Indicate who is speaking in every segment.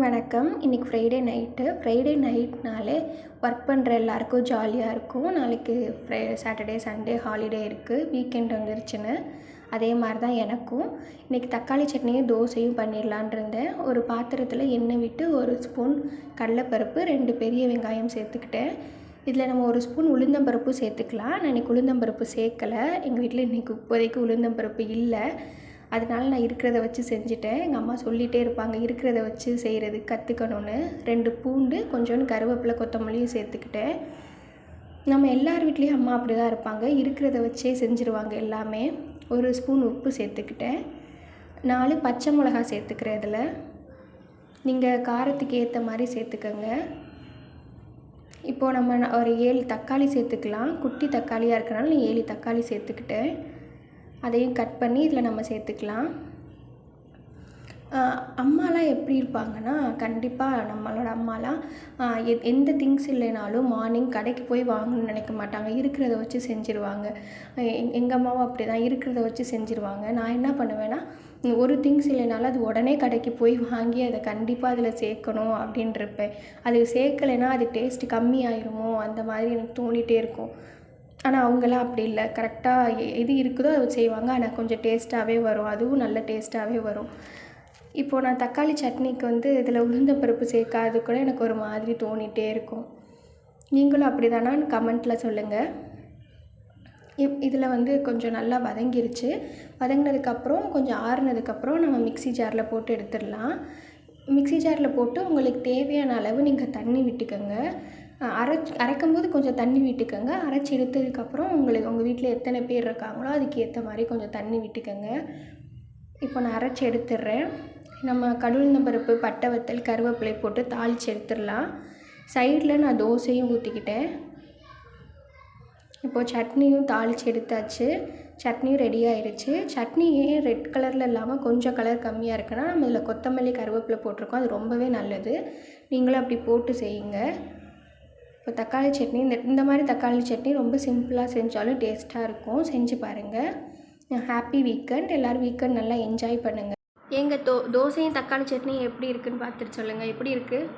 Speaker 1: வணக்கம். இன்றைக்கி Friday night Friday நைட்னாலே ஒர்க் பண்ணுற எல்லாருக்கும் ஜாலியாக இருக்கும். நாளைக்கு ஃப்ரை சாட்டர்டே சண்டே ஹாலிடே இருக்குது வீக்கெண்ட் வந்துருச்சுன்னு. அதே மாதிரி தான் எனக்கும். இன்றைக்கி தக்காளி சட்னியும் தோசையும் பண்ணிடலான் இருந்தேன். ஒரு பாத்திரத்தில் எண்ணெய் விட்டு ஒரு ஸ்பூன் கடலைப்பருப்பு ரெண்டு பெரிய வெங்காயம் சேர்த்துக்கிட்டேன். இதில் நம்ம ஒரு ஸ்பூன் உளுந்தம்பருப்பு சேர்த்துக்கலாம். நான் இன்றைக்கி உளுந்தம்பருப்பு சேர்க்கலை. எங்கள் வீட்டில் இன்றைக்கி இப்போதைக்கு உளுந்தம்பருப்பு இல்லை. அதனால நான் இருக்கிறத வச்சு செஞ்சுட்டேன். எங்கள் அம்மா சொல்லிகிட்டே இருப்பாங்க இருக்கிறத வச்சு செய்கிறது கற்றுக்கணுன்னு ரெண்டு பூண்டு கொஞ்சோண்டு கருவேப்பிலை கொத்தமல்லியும் சேர்த்துக்கிட்டேன். நம்ம எல்லார் வீட்லேயும் அம்மா அப்படி தான் இருப்பாங்க. இருக்கிறத வச்சே செஞ்சுருவாங்க எல்லாமே. ஒரு ஸ்பூன் உப்பு சேர்த்துக்கிட்டேன். நாலு பச்சை மிளகா சேர்த்துக்கிறேன் இதில். நீங்கள் காரத்துக்கு ஏற்ற மாதிரி சேர்த்துக்கோங்க. இப்போது நம்ம ஒரு ஏழு தக்காளி சேர்த்துக்கலாம். குட்டி தக்காளியாக இருக்கனால நான் ஏழு தக்காளி சேர்த்துக்கிட்டேன். அதையும் கட் பண்ணி இதில் நம்ம சேர்த்துக்கலாம். அம்மாலாம் எப்படி இருப்பாங்கன்னா கண்டிப்பாக நம்மளோட அம்மாலாம் எத் எ- எந்த திங்ஸ் இல்லைனாலும் மார்னிங் கடைக்கு போய் வாங்கணும்னு நினைக்க மாட்டாங்க. இருக்கிறத வச்சு செஞ்சுருவாங்க. எங்கள் அம்மாவும் அப்படி தான் இருக்கிறத வச்சு செஞ்சுருவாங்க. நான் என்ன பண்ணுவேன்னா ஒரு திங்ஸ் இல்லைனாலும் அது உடனே கடைக்கு போய் வாங்கி அதை கண்டிப்பாக அதில் சேர்க்கணும் அப்படின்ருப்பேன் அது சேர்க்கலைன்னா அது டேஸ்ட் கம்மியாயிருமோ? அந்த மாதிரி எனக்கு தோணிகிட்டே இருக்கும். ஆனால் அவங்களாம் அப்படி இல்லை. கரெக்டாக எது இருக்குதோ அதை செய்வாங்க. ஆனால் கொஞ்சம் டேஸ்ட்டாகவே வரும். அதுவும் நல்ல டேஸ்ட்டாகவே வரும். இப்போது நான் தக்காளி சட்னிக்கு வந்து இதில் உளுந்தம்பருப்பு சேர்க்காதது கூட எனக்கு ஒரு மாதிரி தோணிகிட்டே இருக்கும். நீங்களும் அப்படி தானான்னு கமெண்ட்டில் சொல்லுங்கள் இப் இதில் வந்து கொஞ்சம் நல்லா வதங்கிருச்சு. வதங்கினதுக்கப்புறம் கொஞ்சம் ஆறுனதுக்கப்புறம் நம்ம மிக்ஸி ஜாரில் போட்டு எடுத்துடலாம். மிக்ஸி ஜாரில் போட்டு உங்களுக்கு தேவையான அளவு நீங்கள் தண்ணி விட்டுக்கோங்க. அரைச் அரைக்கும்போது கொஞ்சம் தண்ணி விட்டுக்கோங்க. அரைச்சி எடுத்ததுக்கப்புறம் உங்களுக்கு உங்கள் வீட்டில் எத்தனை பேர் இருக்காங்களோ அதுக்கு ஏற்ற மாதிரி கொஞ்சம் தண்ணி விட்டுக்கோங்க. இப்போ நான் அரைச்சி எடுத்துடுறேன். நம்ம கடுகுளுந்தம்பருப்பு பட்டை வத்தல் கருவேப்பிலை போட்டு தாளித்து எடுத்துடலாம். சைடில் நான் தோசையும் ஊற்றிக்கிட்டேன் இப்போது சட்னியும் தாளித்து எடுத்தாச்சு. சட்னியும் ரெடி ஆயிடுச்சு சட்னி ஏன் ரெட் கலரில் இல்லாமல் கொஞ்சம் கலர் கம்மியாக இருக்குன்னா நம்ம இதில் கொத்தமல்லி கருவேப்பிலை போட்டிருக்கோம். அது ரொம்பவே நல்லது. நீங்களும் அப்படி போட்டு செய்யுங்க. இப்போ தக்காளி சட்னி இந்த இந்த மாதிரி தக்காளி சட்னி ரொம்ப சிம்பிளாக செஞ்சாலும் டேஸ்ட்டாக இருக்கும். செஞ்சு பாருங்கள் ஹாப்பி வீக்கெண்ட். எல்லோரும் வீக்கெண்ட் நல்லா என்ஜாய் பண்ணுங்கள் எங்கள் தோ தோசையும் தக்காளி சட்னி எப்படி இருக்குன்னு பார்த்துட்டு சொல்லுங்கள் எப்படி இருக்குது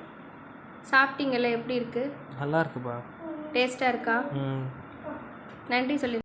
Speaker 1: சாப்பிட்டீங்கல்ல எப்படி இருக்குது
Speaker 2: நல்லா இருக்குப்பா.
Speaker 1: டேஸ்ட்டாக இருக்கா? நன்றி சொல்லி